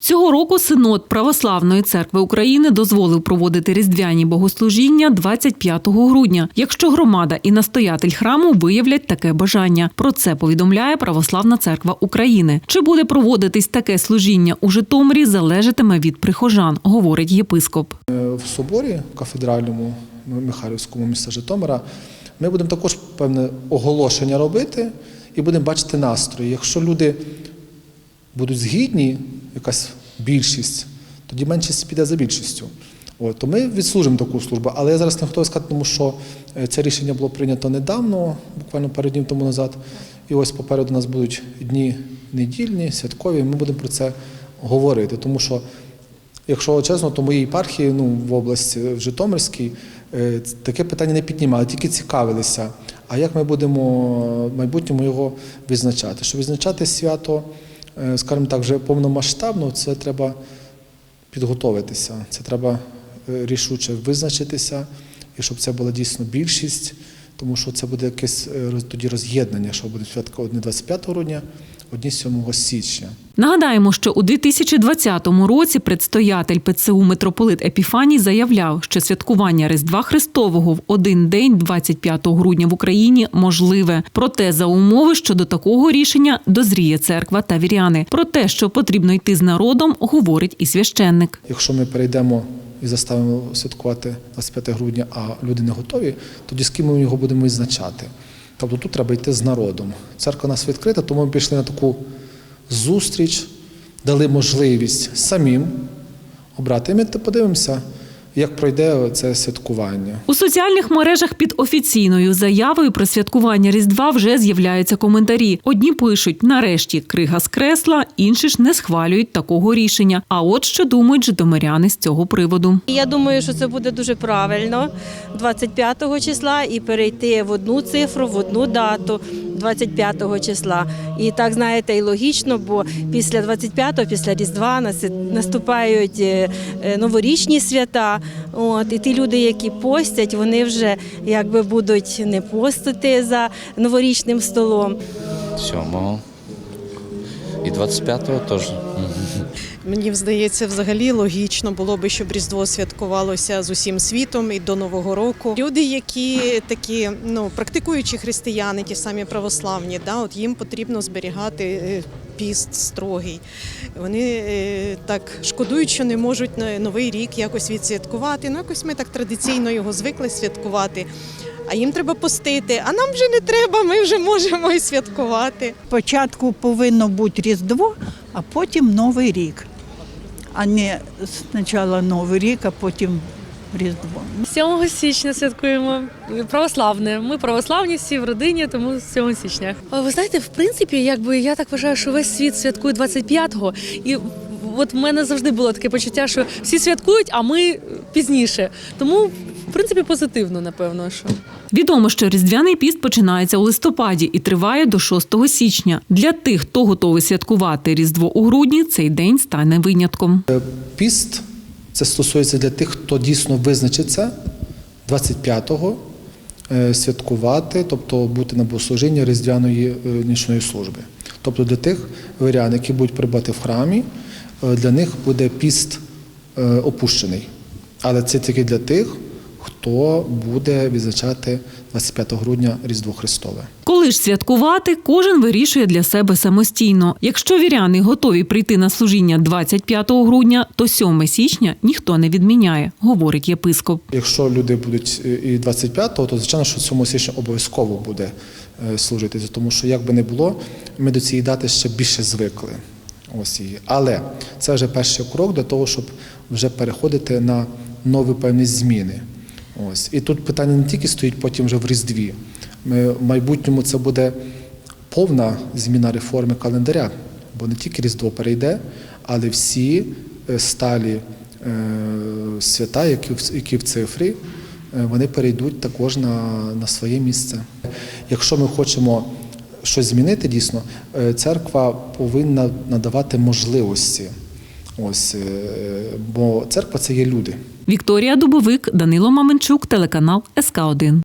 Цього року синод Православної церкви України дозволив проводити різдвяні богослужіння 25 грудня, якщо громада і настоятель храму виявлять таке бажання. Про це повідомляє Православна церква України. Чи буде проводитись таке служіння у Житомирі, залежатиме від прихожан, говорить єпископ. Е, В соборі кафедральному Михайлівському міста Житомира ми будемо також певне оголошення робити і будемо бачити настрої. Якщо люди будуть згідні, якась більшість, тоді меншість піде за більшістю. От, то ми відслужимо таку службу. Але я зараз не готовий сказати, тому що е, це рішення було прийнято недавно, буквально пару днів тому назад. І ось попереду нас будуть дні недільні, святкові. Ми будемо про це говорити, тому що Якщо чесно, то моїй єпархії, ну в області в Житомирській, е, таке питання не піднімали, тільки цікавилися. А як ми будемо в майбутньому його відзначати? Щоб відзначати свято, е, скажімо так, вже повномасштабно, це треба підготовитися. Це треба е, рішуче визначитися, і щоб це була дійсно більшість, тому що це буде якесь е, тоді роз'єднання, що буде святка одні 25 грудня, одні 7 січня. Нагадаємо, що у 2020 році предстоятель ПЦУ митрополит Епіфаній заявляв, що святкування Різдва Христового в один день, 25 грудня в Україні, можливе. Проте за умови, що до такого рішення дозріє церква та віряни. Про те, що потрібно йти з народом, говорить і священник. Якщо ми перейдемо і заставимо святкувати 25 грудня, а люди не готові, тоді з ким ми його будемо відзначати. Тобто тут треба йти з народом. Церква у нас відкрита, тому ми пішли на таку зустріч, дали можливість самим обрати. І ми подивимося, як пройде це святкування. У соціальних мережах під офіційною заявою про святкування Різдва вже з'являються коментарі. Одні пишуть: нарешті крига скресла, інші ж не схвалюють такого рішення. А от що думають житомиряни з цього приводу. Я думаю, що це буде дуже правильно 25 числа і перейти в одну цифру, в одну дату 25 числа. І так знаєте, і логічно, бо після 25-го, після Різдва наступають е, е, новорічні свята. От і ті люди, які постять, вони вже якби будуть не постити за новорічним столом. 7 і 25-го теж. Мені здається, взагалі логічно було би, щоб Різдво святкувалося з усім світом і до Нового року. Люди, які такі ну практикуючі християни, ті самі православні, да, от їм потрібно зберігати е, піст строгий. Вони е, так шкодують, що не можуть на новий рік якось відсвяткувати. Ну якось ми так традиційно його звикли святкувати. А їм треба постити, а нам вже не треба, ми вже можемо і святкувати. Спочатку повинно бути Різдво, а потім Новий рік. А не спочатку Новий рік, а потім Різдво. 7 січня святкуємо православне. Ми православні всі в родині, тому 7 січня. Ви знаєте, в принципі, якби я так вважаю, що весь світ святкує 25-го. І от в мене завжди було таке почуття, що всі святкують, а ми пізніше. Тому, в принципі, позитивно, напевно, що. Відомо, що різдвяний піст починається у листопаді і триває до 6 січня. Для тих, хто готовий святкувати Різдво у грудні, цей день стане винятком. Піст це стосується для тих, хто дійсно визначиться 25-го е, святкувати, тобто бути на богослужінні різдвяної е, нічної служби. Тобто для тих вірян, які будуть прибати в храмі, е, для них буде піст е, опущений. Але це тільки для тих, хто буде відзначати 25 грудня Різдво Христове. Коли ж святкувати, кожен вирішує для себе самостійно. Якщо віряни готові прийти на служіння 25 грудня, то 7 січня ніхто не відміняє, говорить єпископ. Якщо люди будуть е, і 25-го, то звичайно, що 7 січня обов'язково буде е, служити, тому що як би не було, ми до цієї дати ще більше звикли. Ось її. Але це вже перший крок для того, щоб вже переходити на нові певні зміни. Ось. І тут питання не тільки стоїть потім вже в Різдві. Ми, в майбутньому це буде повна зміна реформи календаря, бо не тільки Різдво перейде, але всі е, сталі е, свята, які в, які в цифрі, е, вони перейдуть також на, на своє місце. Якщо ми хочемо щось змінити, дійсно, е, церква повинна надавати можливості. Ось, е, бо церква це є люди. Вікторія Дубовик, Данило Маменчук, телеканал СК 1